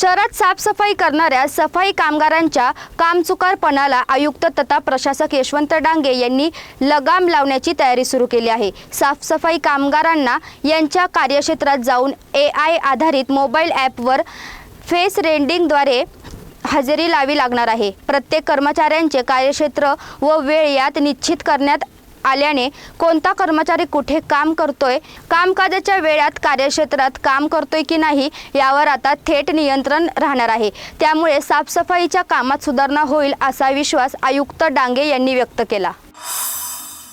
शहरात साफसफाई करणाऱ्या सफाई कामगारांच्या कामचुकारपणाला आयुक्त तथा प्रशासक यशवंत डांगे यांनी लगाम लावण्याची तयारी सुरू केली आहे. साफसफाई कामगारांना यांच्या कार्यक्षेत्रात जाऊन ए आय आधारित मोबाईल ॲपवर फेस रेंडिंगद्वारे हजेरी लावी लागणार आहे. प्रत्येक कर्मचाऱ्यांचे कार्यक्षेत्र व वेळ यात निश्चित करण्यात आल्याने कोणता कर्मचारी कुठे काम करतोय कामकाजाच्या वेळात कार्यक्षेत्रात काम करतोय की नाही यावर आता थेट नियंत्रण राहणार आहे. त्यामुळे साफसफाईच्या कामात सुधारणा होईल असा विश्वास आयुक्त डांगे यांनी व्यक्त केला.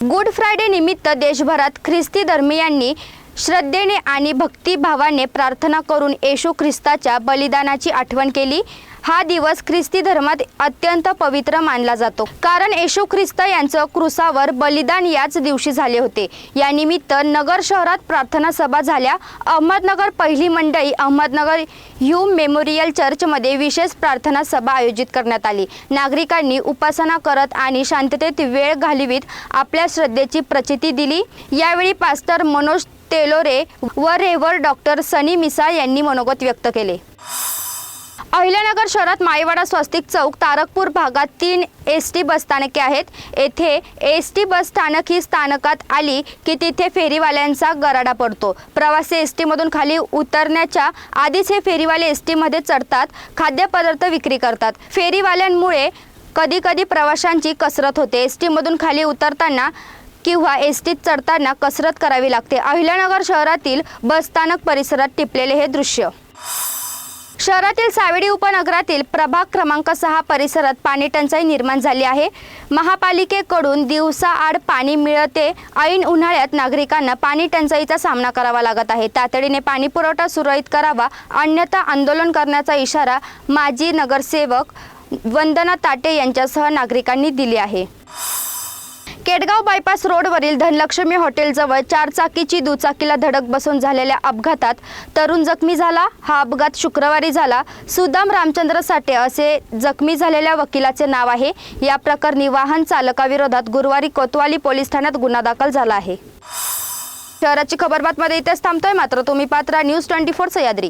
गुड फ्रायडे निमित्त देशभरात ख्रिस्ती धर्मियांनी श्रद्धेने आणि भक्तिभावाने प्रार्थना करून येशू ख्रिस्ताच्या बलिदानाची आठवण केली. हा दिवस ख्रिस्ती धर्मात अत्यंत पवित्र मानला जातो. कारण येशू ख्रिस्त यांचं क्रुसावर बलिदान याच दिवशी झाले होते. या निमित्त नगर शहरात प्रार्थना सभा झाल्या. अहमदनगर पहिली मंडळी अहमदनगर ह्यू मेमोरियल चर्चमध्ये विशेष प्रार्थना सभा आयोजित करण्यात आली. नागरिकांनी उपासना करत आणि शांततेत वेळ घालवीत आपल्या श्रद्धेची प्रचिती दिली. यावेळी पास्टर मनोज तेलोरे व रेव्हर डॉक्टर सनी मिसाळ यांनी मनोगत व्यक्त केले. अहिल्यानगर शहरात माईवाडा स्वस्तिक चौक तारकपूर भागात तीन एस टी बसस्थानके आहेत. येथे एस टी बस स्थानक ही स्थानकात आली की तिथे फेरीवाल्यांचा गराडा पडतो. प्रवासी एस टीमधून खाली उतरण्याच्या आधीच हे फेरीवाले एस टीमध्ये चढतात खाद्यपदार्थ विक्री करतात. फेरीवाल्यांमुळे कधी कधी प्रवाशांची कसरत होते. एस टीमधून खाली उतरताना किंवा एस टीत चढताना कसरत करावी लागते. अहिल्यानगर शहरातील बसस्थानक परिसरात टिपलेले हे दृश्य. शहरातील सावेडी उपनगरातील प्रभाग क्रमांक सहा परिसरात पाणी टंचाई निर्माण झाली आहे. महापालिकेकडून दिवसाआड पाणी मिळते. ऐन उन्हाळ्यात नागरिकांना पाणी टंचाईचा सामना करावा लागत आहे. तातडीने पाणी पुरवठा सुरळीत करावा अन्यथा आंदोलन करण्याचा इशारा माजी नगरसेवक वंदना ताटे यांच्यासह नागरिकांनी दिली आहे. केडगाव बायपास रोडवरील धनलक्ष्मी हॉटेलजवळ चारचाकीची दुचाकीला धडक बसून झालेल्या अपघातात तरुण जखमी झाला. हा अपघात शुक्रवारी झाला. सुदाम रामचंद्र साठे असे जखमी झालेल्या वकिलाचे नाव आहे. या प्रकरणी वाहन चालकाविरोधात गुरुवारी कोतवाली पोलीस ठाण्यात गुन्हा दाखल झाला आहे. शहराची खबरबातमध्ये इथेच थांबतोय. मात्र तुम्ही पात्रा न्यूज ट्वेंटी फोर सह्याद्री